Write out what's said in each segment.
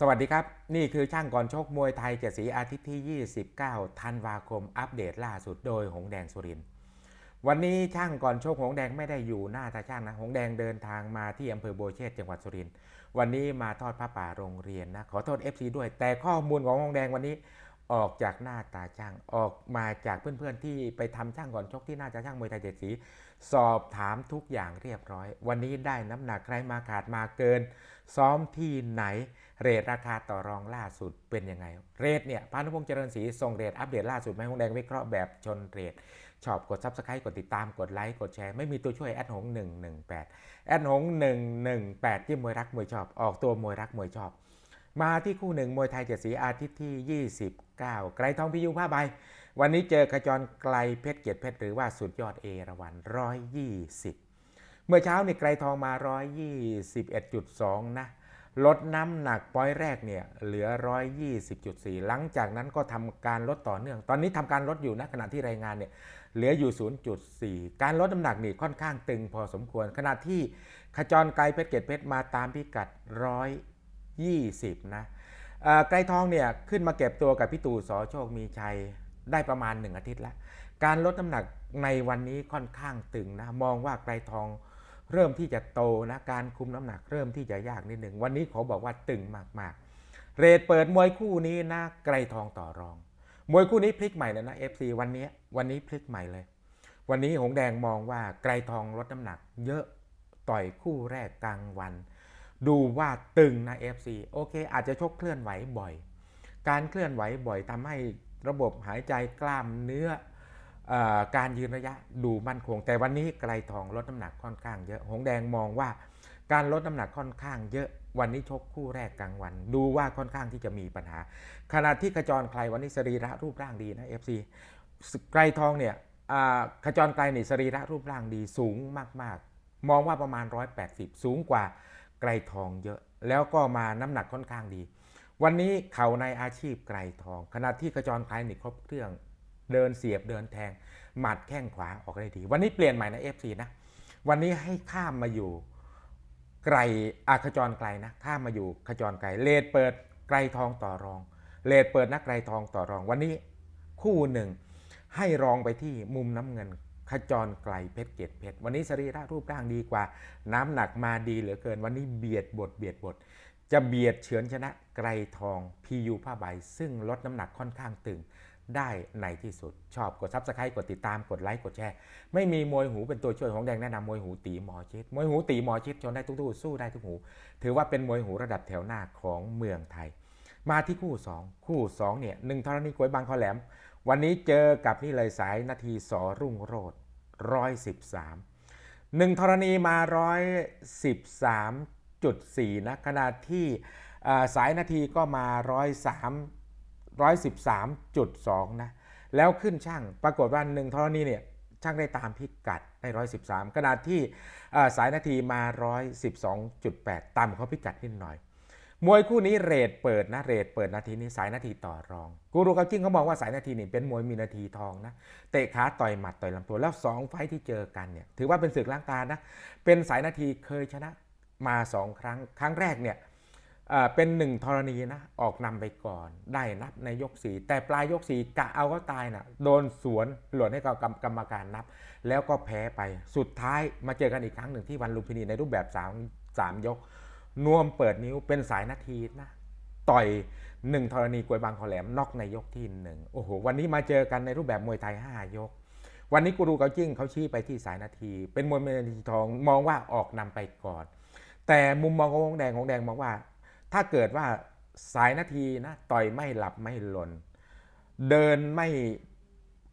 สวัสดีครับ นี่คือช่างก่อนชกมวยไทยเจ็ดสีอาทิตย์ที่ 29 ธันวาคม อัปเดตล่าสุดโดยหงแดงสุริน วันนี้ช่างก่อนชกหงแดงไม่ได้อยู่หน้าตาช่างนะ หงแดงเดินทางมาที่อำเภอโบเชตจังหวัดสุริน วันนี้มาทอดผ้าป่าโรงเรียนนะ ขอโทษ FC ด้วย แต่ข้อมูลของหงแดงวันนี้ ออกจากหน้าตาช่าง ออกมาจากเพื่อนๆที่ไปทำช่างก่อนชกที่หน้าตาช่างมวยไทยเจ็ดสี สอบถามทุกอย่างเรียบร้อย วันนี้ได้น้ำหนักใครมาขาดมาเกิน ซ้อมที่ไหน เรทราคาต่อรองล่าสุดเป็นยังไง เรทเนี่ยพานุพงษ์เจริญศรีส่งเรทอัปเดตล่าสุดแม่หงแดงวิเคราะห์แบบชนเรทชอบกด Subscribe กดติดตามกดไลค์กดแชร์ไม่มีตัวช่วยแอดหง118แอดหง118ที่มวยรักมวยชอบ ออกตัวมวยรักมวยชอบ มาที่คู่หนึ่งมวยไทยเจ็ดสีอาทิตย์ที่ 29 ไกรทองพิยุผ้าใบ วันนี้เจอกระจรไกลเพชรเกียรติเพชรหรือว่าสุดยอดเอราวัน120 เมื่อเช้านี่ไกรทองมา 121.2 นะ ลดน้ำหนักปอยแรกเนี่ยเหลือ 120.4 หลังจากนั้นก็ทำการลดต่อเนื่อง ตอนนี้ทำการลดอยู่นะขณะที่รายงานเนี่ยเหลืออยู่ 0.4 การลดน้ำหนักนี่ค่อนข้างตึงพอสมควร ขณะที่ขจรไกลเพชรเกียรติเพชรมาตามพิกัด100 20 นะไกรทองเนี่ยขึ้นมาเก็บตัวกับพี่ตู่สอโชคมีชัยได้ประมาณ 1 อาทิตย์แล้ว การลดน้ำหนักในวันนี้ค่อนข้างตึงนะมองว่าไกรทองเริ่มที่จะโตนะการคุมน้ำหนักเริ่มที่จะยากนิดหนึ่งวันนี้ขอบอกว่าตึงมากๆ เรทเปิดมวยคู่นี้นะไกรทองต่อรอง มวยคู่นี้พลิกใหม่เลยนะ FC วันนี้วันนี้พลิกใหม่เลย วันนี้หงแดงมองว่าไกรทองลดน้ำหนัก เยอะต่อยคู่แรกกลางวัน ดูว่าตึงนะ FC โอเค อาจจะชกเคลื่อนไหวบ่อย การเคลื่อนไหวบ่อยทำให้ระบบหายใจกล้ามเนื้ออการยืนระยะดูมั่นคง แต่วันนี้ไกลทองลดน้ำหนักค่อนข้างเยอะ หงแดงมองว่าการลดน้ำหนักค่อนข้างเยอะวันนี้ชกคู่แรกกลางวัน ดูว่าค่อนข้างที่จะมีปัญหา ขณะที่ขจรไกลวันนี้สรีระรูปร่างดีนะ FC ไกลทองเนี่ยขจรไกลนี่สรีระรูปร่างดีสูงมาก ๆ มองว่าประมาณ 180 สูงกว่า ไกลทองเยอะ แล้วก็มาน้ำหนักค่อนข้างดี วันนี้เขาในอาชีพไกลทอง ขณะที่ขจรไกลนี่ครบเครื่องเดินเสียบเดินแทง หมัดแข้งขวาออกได้ดี วันนี้เปลี่ยนใหม่นะ FC นะ วันนี้ให้ข้ามมาอยู่ไกลอาขจรไกลนะ ข้ามมาอยู่ขจรไกล เลดเปิดไกลทองต่อรอง เลดเปิดนักไกลทองต่อรอง วันนี้คู่หนึ่งให้รองไปที่มุมน้ำเงิน ขจรไกลเพชรเกตเพชรวันนี้สรีระรูปร่างดีกว่า น้ำหนักมาดีเหลือเกิน วันนี้เบียดบทเบียดบท จะเบียดเฉือนชนะไกรทองพียูผ้าใบ ซึ่งลดน้ำหนักค่อนข้างตึงได้ในที่สุดชอบกดซับสไครต์กดติดตามกดไลค์กดแชร์ ไม่มีมวยหูเป็นตัวช่วยของแดงแนะนำมวยหูตีหมอชิดมวยหูตีหมอชิดชนได้ทุกทูสู้ได้ทุกหู ถือว่าเป็นมวยหูระดับแถวหน้าของเมืองไทย มาที่คู่ 2 คู่2เนี่ยหนึ่งธรณีกวยบางคอแหลม วันนี้เจอกับนี่เลยสายนาทีสอรุ่งโรดร้อยสิบสามหนึ่งธรณีมาร้อยสิบสามจุดสี่นะขณะที่สายนาทีก็มาร้อยสาม113.2นะแล้วขึ้นช่างปรากฏว่าหนึ่งธรณีเนี่ยช่างได้ตามพิกัดได้113ขณะที่สายนาทีมา112.8ต่ำเขาพิกัดนิดหน่อย มวยคู่นี้เรทเปิดนะเรทเปิดนาทีนี้สายนาทีต่อรอง กูรูกับจิ้งเขามองว่าสายนาทีนี่เป็นมวยมีนาทีทองนะเตะขาต่อยหมัดต่อยลำตัวแล้ว2ไฟที่เจอกันเนี่ยถือว่าเป็นศึกล้างตานะเป็นสายนาทีเคยชนะมา2ครั้ง ครั้งแรกเนี่ยเป็นหนึ่งธรณีนะออกนำไปก่อน ได้นับในยกสีแต่ปลายยกสีกะเอาก็ตายนะโดนสวนหล่นให้กับกรรมการนับ แล้วก็แพ้ไปสุดท้ายมาเจอกันอีกครั้งหนึ่งที่วันลุมพินีในรูปแบบ3 3ยก นวมเปิดนิ้วเป็นสายนาทีนะ ต่อยหนึ่งธรณีกวยบางคอแหลมนอกในยกที่หนึ่งโอ้โห วันนี้มาเจอกันในรูปแบบมวยไทย 5 ยก วันนี้กูรูเกาจิ้งเขาชี้ไปที่สายนาที เป็นมวยมีนาทีทองมองว่าออกนำไปก่อน แต่มุมมองของงแดงของแดงมองว่า ถ้าเกิดว่าสายนาทีนะต่อยไม่หลับไม่หล่นเดินไม่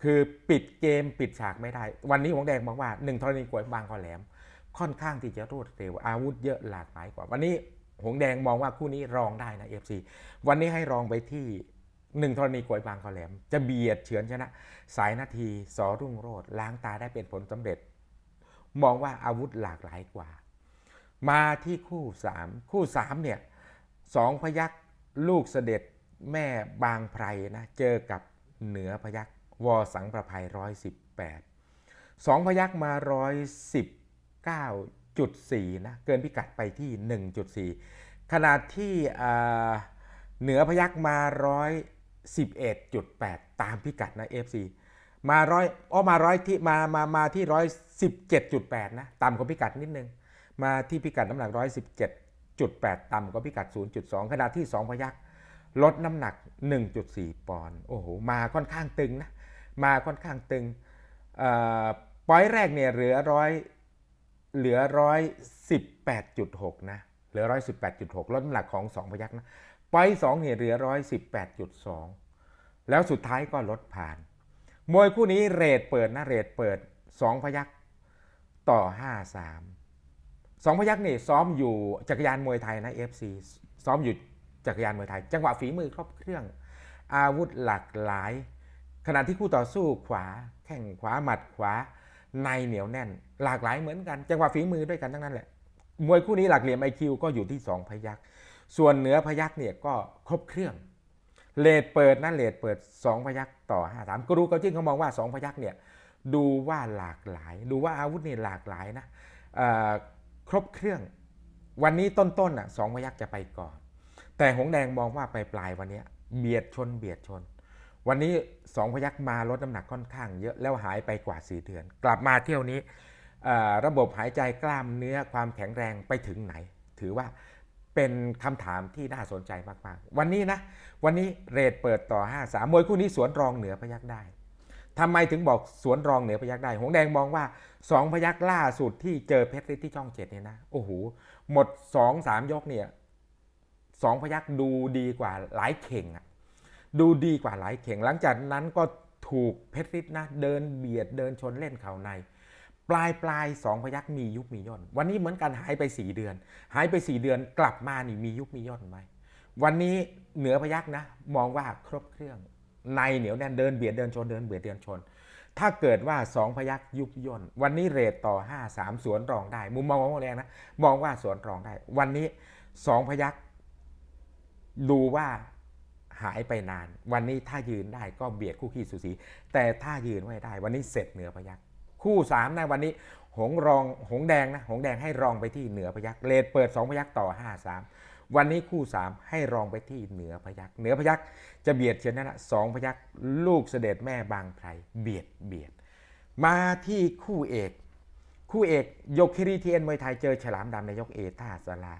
คือปิดเกมปิดฉากไม่ได้ วันนี้หงแดงมองว่าหนึ่งธรณีกวยบางคอแหลม ค่อนข้างที่จะรวดเร็วอาวุธเยอะหลากหลายกว่า วันนี้หงแดงมองว่าคู่นี้รองได้นะ FC วันนี้ให้รองไปที่หนึ่งธรณีกวยบางคอแหลม จะเบียดเฉือนชนะ สายนาทีสอรุ่งโรดล้างตาได้เป็นผลสำเร็จ มองว่าอาวุธหลากหลายกว่า มาที่คู่3คู่3เนี่ยสองพยักลูกเสด็จแม่บางไพรนะเจอกับเหนือพยักวอสังประภัยร้อยสิบแปดสองพยักมาร้อยสิบ เก้าจุดสี่นะ เกินพิกัดไปที่ 1.4 ขนาดที่เหนือพยักมาร้อยสิบเอ็ดจุดแปดตามพิกัดนะ FC มาร้อยอ้อมาร้อยที่มามามาที่ร้อยสิบเจ็ดจุดแปดนะต่ำกว่าพิกัดนิดนึง มาที่พิกัดน้ำหนักร้อยสิบเจ็ดจุดแปดต่ำกว่าพิกัดศูนย์จุดสองขณะที่สองพยักลดน้ำหนัก1.4ปอนด์โอ้โหมาค่อนข้างตึงนะมาค่อนข้างตึงเอ่อปอยแรกเนี่ยเหลือร้อย เหลือร้อยสิบแปดจุดหกนะ เหลือร้อยสิบแปดจุดหกลดน้ำหนักของสองพยักนะไปสองเนี่ยเหลือร้อยสิบแปดจุดสองแล้วสุดท้ายก็ลดผ่าน มวยคู่นี้เรทเปิดนะเรทเปิดสองพยักต่อห้าสามสองพยักนี่ซ้อมอยู่จักรยานมวยไทยนะ FC ซ้อมอยู่จักรยานมวยไทย จังหวะฝีมือครบเครื่อง อาวุธหลากหลาย ขณะที่คู่ต่อสู้ขวา แข้งขวาหมัดขวาในเหนียวแน่น หลากหลายเหมือนกัน จังหวะฝีมือด้วยกันทั้งนั้นแหละ มวยคู่นี้หลักเหลี่ยมไอคิวก็อยู่ที่ 2 พยักส่วนเหนือพยักเนี่ยก็ครบเครื่องเลดเปิดนะเลดเปิด 2 พยักต่อ5 3ก็รู้ก็จริงเขามองว่า 2 พยักเนี่ยดูว่าหลากหลาย ดูว่าอาวุธนี่หลากหลายนะครบเครื่อง วันนี้ต้นๆอะสองพยักจะไปก่อน แต่หงแดงมองว่าปลายปลายวันนี้เบียดชนเบียดชน วันนี้สองพยักมาลดน้ำหนักค่อนข้างเยอะแล้วหายไปกว่า4เดือน กลับมาเที่ยวนี้ ระบบหายใจกล้ามเนื้อความแข็งแรงไปถึงไหน ถือว่าเป็นคำถามที่น่าสนใจมาก ๆ วันนี้นะ วันนี้เรทเปิดต่อ 5 3มวยคู่นี้สวนรองเหนือพยักได้ทำไมถึงบอกสวนรองเหนือพยักได้ หงแดงมองว่า 2 พยักล่าสุดที่เจอเพชรฤทธิ์ที่ช่องเจ็ดเนี่ยนะ โอ้โห หมด 2 3 ยกเนี่ยสองพยักดูดีกว่าหลายเข่งอะดูดีกว่าหลายเข่ง หลังจากนั้นก็ถูกเพชรฤทธิ์นะเดินเบียดเดินชนเล่นเข่าใน ปลายปลายสองพยักมียุบมีย่นวันนี้เหมือนกันหายไป4เดือน หายไป4เดือนกลับมานี่มียุบมีย่นไหมวันนี้เหนือพยักนะ มองว่าครบเครื่อง ในเหนียวแน่นเดินเบียดเดินชนเดินเบียดเดินชน ถ้าเกิดว่า2พยักยุบย่นวันนี้เรทต่อ5 3สวนรองได้ มุมมองของแรงนะมองว่าสวนรองได้ วันนี้2พยักดูว่าหายไปนาน วันนี้ถ้ายืนได้ก็เบียดคู่ขี้สูสี แต่ถ้ายืนไม่ได้ วันนี้เสร็จเหนือพยัก คู่สามนะวันนี้ หงรองหงแดงนะหงแดงให้รองไปที่เหนือพยักเลดเปิด 2 พยักต่อ 5 3 วันนี้คู่ 3 ให้รองไปที่เหนือพยักเหนือพยักจะเบียดเช่นนั้นะสองพยักลูกเสด็จแม่บางไพรเบียดเบียด มาที่คู่เอก คู่เอกยกคิรีทีเอ็นมวยไทยเจอฉลามดำในยกเอท่าสลา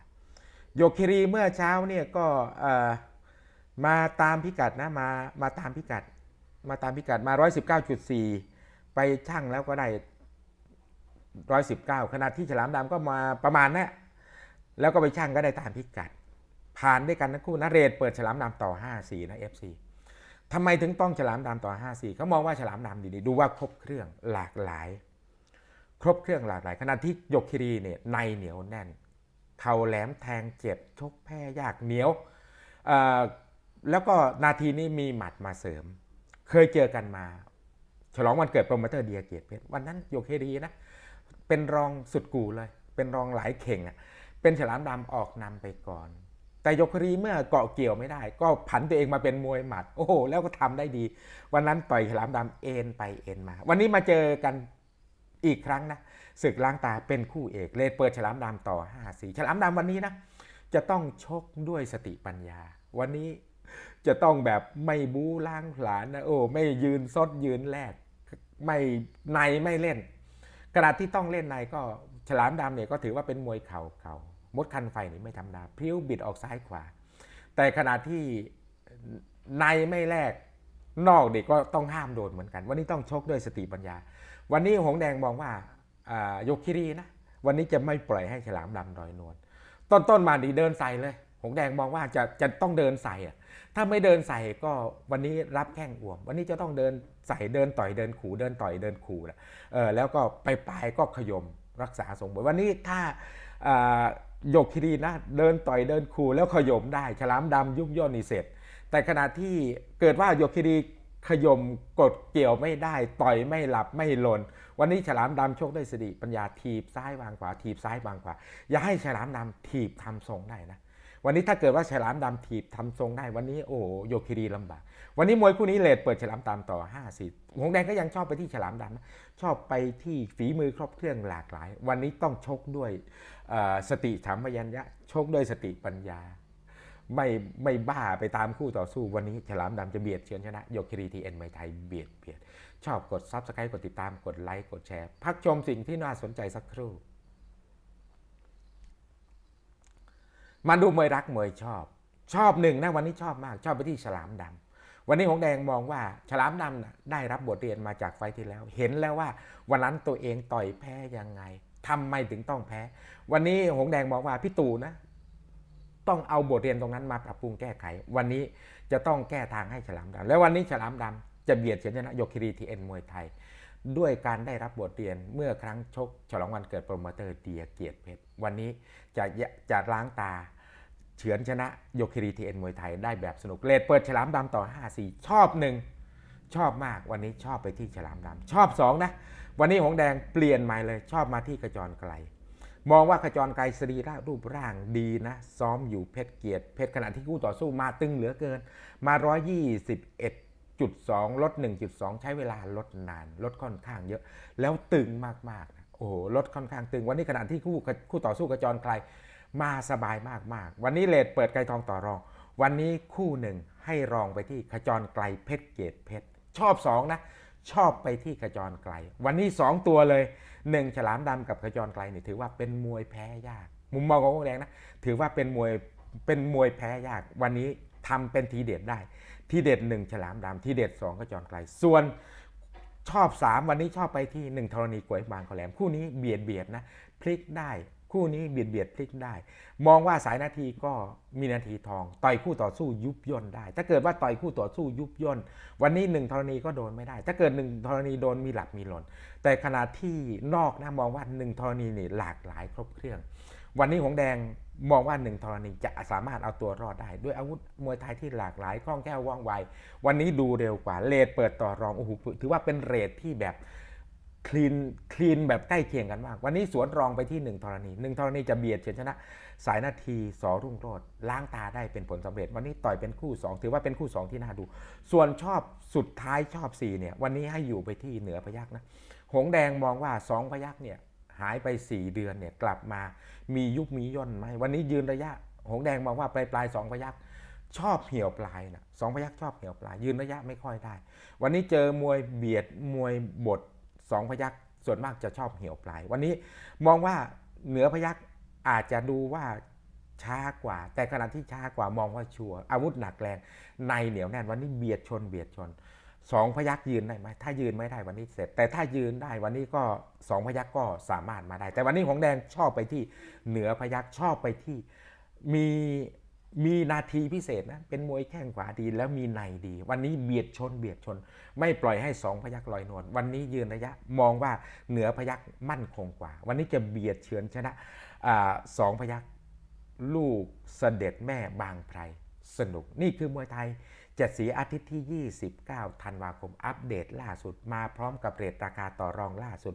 ยกคิรีเมื่อเช้าเนี่ยก็มาตามพิกัดนะมามาตามพิกัด มาตามพิกัดมา 119.4 ไปช่างแล้วก็ได้119ขณะที่ฉลามดำก็มาประมาณนะแล้วก็ไปช่างก็ได้ตามพิกัด ผ่านด้วยกันทั้งคู่นะเรทเปิดฉลามดำต่อ54นะ FC ทำไมถึงต้องฉลามดำต่อ54เขามองว่าฉลามดำดีๆดูว่าครบเครื่องหลากหลาย ครบเครื่องหลากหลายขณะที่ยกคิรีเนี่ยในเหนียวแน่น เข่าแหลมแทงเจ็บชกแพ้ยากเหนียวแล้วก็นาทีนี้มีหมัดมาเสริม เคยเจอกันมา ฉลองวันเกิดโปรโมเตอร์เดียเกียรติเพชรวันนั้นโยเคดีนะ เป็นรองสุดกูเลย เป็นรองหลายเข่งอะเป็นฉลามดำออกนำไปก่อน แต่โยเครีเมื่อเกาะเกี่ยวไม่ได้ ก็ผันตัวเองมาเป็นมวยหมัด โอ้โห แล้วก็ทำได้ดี วันนั้นต่อยฉลามดำเอ็นไปเอ็นมา วันนี้มาเจอกันอีกครั้งนะศึกล้างตาเป็นคู่เอกเลยเปิดฉลามดำต่อ5สีฉลามดำวันนี้นะจะต้องชกด้วยสติปัญญา วันนี้จะต้องแบบไม่บู๊ล้างผลาญนะโอ้ไม่ยืนซดยืนแลก ไม่ในไม่เล่นขณะที่ต้องเล่นในก็ฉลามดำเนี่ยก็ถือว่าเป็นมวยเข่าเก่ามดคันไฟนี่ไม่ธรรมดาพริ้วบิดออกซ้ายขวา แต่ขณะที่ในไม่แลกนอกเด็กก็ต้องห้ามโดนเหมือนกัน วันนี้ต้องชกด้วยสติปัญญา วันนี้หงแดงมองว่าอ่ายกคิรีนะวันนี้จะไม่ปล่อยให้ฉลามดำดอยนวลต้นต้นๆมาดีเดินใส่เลย หงแดงมองว่าจะจะต้องเดินใส่อะ ถ้าไม่เดินใส่ก็วันนี้รับแข้งอ่วม วันนี้จะต้องเดินใส่เดินต่อยเดินขู่เดินต่อยเดินขู่แหละเออแล้วก็ไปปลายก็ขยมรักษาทรงบวยวันนี้ถ้าอ่าโยกคิรีนะเดินต่อยเดินขู่แล้วขยมได้ฉลามดำยุบย่นนี่เสร็จ แต่ขณะที่เกิดว่าโยกคิรีขยมกดเกี่ยวไม่ได้ ต่อยไม่หลับไม่หล่นวันนี้ฉลามดำโชคด้สติปัญญาถีบซ้ายวางขวาถีบซ้ายวางขวา อย่าให้ฉลามดำถีบทำทรงได้นะ วันนี้ถ้าเกิดว่าฉลามดำถีบทำทรงได้วันนี้โอ้โยคิรีลำบาก วันนี้มวยคู่นี้เลดเปิดฉลามดำต่อ5สิหงแดงก็ยังชอบไปที่ฉลามดำชอบไปที่ฝีมือครอบเครื่องหลากหลาย วันนี้ต้องชกด้วยสติสัมปชัญญะชกด้วยสติปัญญา ไม่ไม่บ้าไปตามคู่ต่อสู้วันนี้ฉลามดำจะเบียดเฉือนชนะโยคิรีทีเอ็นไมไทยเบียดเบียดชอบกดซับสไครต์กดติดตามกดไลค์กดแชร์ พักชมสิ่งที่น่าสนใจสักครู่ มาดูมวยรักมวยชอบ ชอบหนึ่งนะวันนี้ชอบมาก ชอบไปที่ฉลามดำวันนี้หงแดงมองว่าฉลามดำนะได้รับบทเรียนมาจากไฟที่แล้ว เห็นแล้วว่าวันนั้นตัวเองต่อยแพ้ยังไงทำไมถึงต้องแพ้ วันนี้หงแดงมองว่าพี่ตู่นะต้องเอาบทเรียนตรงนั้นมาปรับปรุงแก้ไข วันนี้จะต้องแก้ทางให้ฉลามดำและวันนี้ฉลามดำจะเบียดเฉือนชนะโยคิรีทีเอ็นมวยไทย ด้วยการได้รับบทเรียนเมื่อครั้งชกฉลองวันเกิดโปรโมเตอร์เดียเกียรติเพชรวันนี้จะจะล้างตาเฉือนชนะโยคิรีทีเอ็นมวยไทยได้แบบสนุกเลดเปิดฉลามดำต่อ 5-4 ชอบหนึ่งชอบมากวันนี้ชอบไปที่ฉลามดำชอบ 2 นะ วันนี้หงแดงเปลี่ยนใหม่เลยชอบมาที่กระจรไกล มองว่าขจรไกลสรีระรูปร่างดีนะ ซ้อมอยู่เพชรเกียรติเพชรขณะที่คู่ต่อสู้มาตึงเหลือเกิน มา 121 121.2ลด 1.2 ใช้เวลาลดนานลดค่อนข้างเยอะ แล้วตึงมากๆนะโอ้โหลดค่อนข้างตึง วันนี้ขณะที่คู่คู่ต่อสู้กระจรไกลมาสบายมากๆ วันนี้เลดเปิดไกลทองต่อรอง วันนี้คู่หนึ่งให้รองไปที่ขจรไกลเพชรเกตเพชรชอบสองนะ ชอบไปที่ขจรไกล วันนี้ 2 ตัวเลย 1 ฉลามดำกับขจรไกลนี่ถือว่าเป็นมวยแพ้ยาก มุมมองของวงแดงนะถือว่าเป็นมวยเป็นมวยแพ้ยาก วันนี้ ทำเป็นทีเด็ดได้ ทีเด็ด1ฉลามดำทีเด็ด2ขจรไกล ส่วนชอบ 3 วันนี้ชอบไปที่ 1ธรณีกวยบางขอแหลม คู่นี้เบียดเบียดนะพลิกได้ คู่นี้เบียดเบียดพลิกได้ มองว่าสายนาทีก็มีนาทีทอง ต่อยคู่ต่อสู้ยุบย่นได้ ถ้าเกิดว่าต่อยคู่ต่อสู้ยุบย่นวันนี้หนึ่งธรณีก็โดนไม่ได้ ถ้าเกิดหนึ่งธรณีโดนมีหลับมีหล่นแต่ขณะที่นอกนะมองว่าหนึ่งธรณีนี่หลากหลายครบเครื่อง วันนี้หงแดงมองว่าหนึ่งธรณีจะสามารถเอาตัวรอดได้ ด้วยอาวุธมวยไทยที่หลากหลายคล่องแคล่วว่องไว วันนี้ดูเร็วกว่าเลดเปิดต่อรองโอ้โหถือว่าเป็นเรทที่แบบคลีนคลีนแบบใกล้เคียงกันมาก วันนี้สวนรองไปที่หนึ่งธรณีหนึ่งธรณีจะเบียดเฉือนชนะ สายนาทีสอรุ่งโรจน์ล้างตาได้เป็นผลสำเร็จ วันนี้ต่อยเป็นคู่ 2 ถือว่าเป็นคู่ 2 ที่น่าดู ส่วนชอบสุดท้ายชอบ4เนี่ยวันนี้ให้อยู่ไปที่เหนือพยักนะหงแดงมองว่า 2 พยักเนี่ย หายไป 4 เดือนเนี่ยกลับมามียุบมีย่นไหมวันนี้ยืนระยะ หงแดงมองว่าปลายปลายสองพยักชอบเหี่ยวปลายนะสองพยักชอบเหี่ยวปลายยืนระยะไม่ค่อยได้ วันนี้เจอมวยเบียดมวยบทสองพยักส่วนมากจะชอบเหี่ยวปลาย วันนี้มองว่าเหนือพยักอาจจะดูว่าช้ากว่า แต่ขณะที่ช้ากว่ามองว่าชัวร์อาวุธหนักแรงในเหนียวแน่นวันนี้เบียดชนเบียดชน สองพยักยืนได้ไหมถ้ายืนไม่ได้วันนี้เสร็จ แต่ถ้ายืนได้วันนี้ก็สองพยักก็สามารถมาได้ แต่วันนี้ของแดงชอบไปที่เหนือพยักชอบไปที่มีมีนาทีพิเศษนะเป็นมวยแข้งขวาดีแล้วมีในดี วันนี้เบียดชนเบียดชน ไม่ปล่อยให้สองพยักลอยนวลวันนี้ยืนระยะมองว่าเหนือพยักมั่นคงกว่า วันนี้จะเบียดเฉือนชนะอาสองพยักลูกเสด็จแม่บางไพรสนุกนี่คือมวยไทย เจ็ดสีอาทิตย์ที่ 29 ธันวาคม อัปเดตล่าสุด มาพร้อมกับเรทราคาต่อรองล่าสุด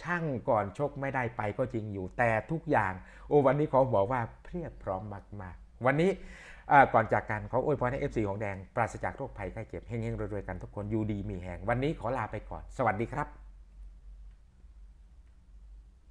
ช่างก่อนชกไม่ได้ไปก็จริงอยู่ แต่ทุกอย่าง โอ้วันนี้เขาบอกว่าเพียบพร้อมมากๆ วันนี้ก่อนจากกันเขาอวยพรให้ FC ของแดง ปราศจากโรคภัยไข้เจ็บเฮงๆรวยๆกันทุกคนอยู่ดีมีแหงวันนี้ขอลาไปก่อน สวัสดีครับ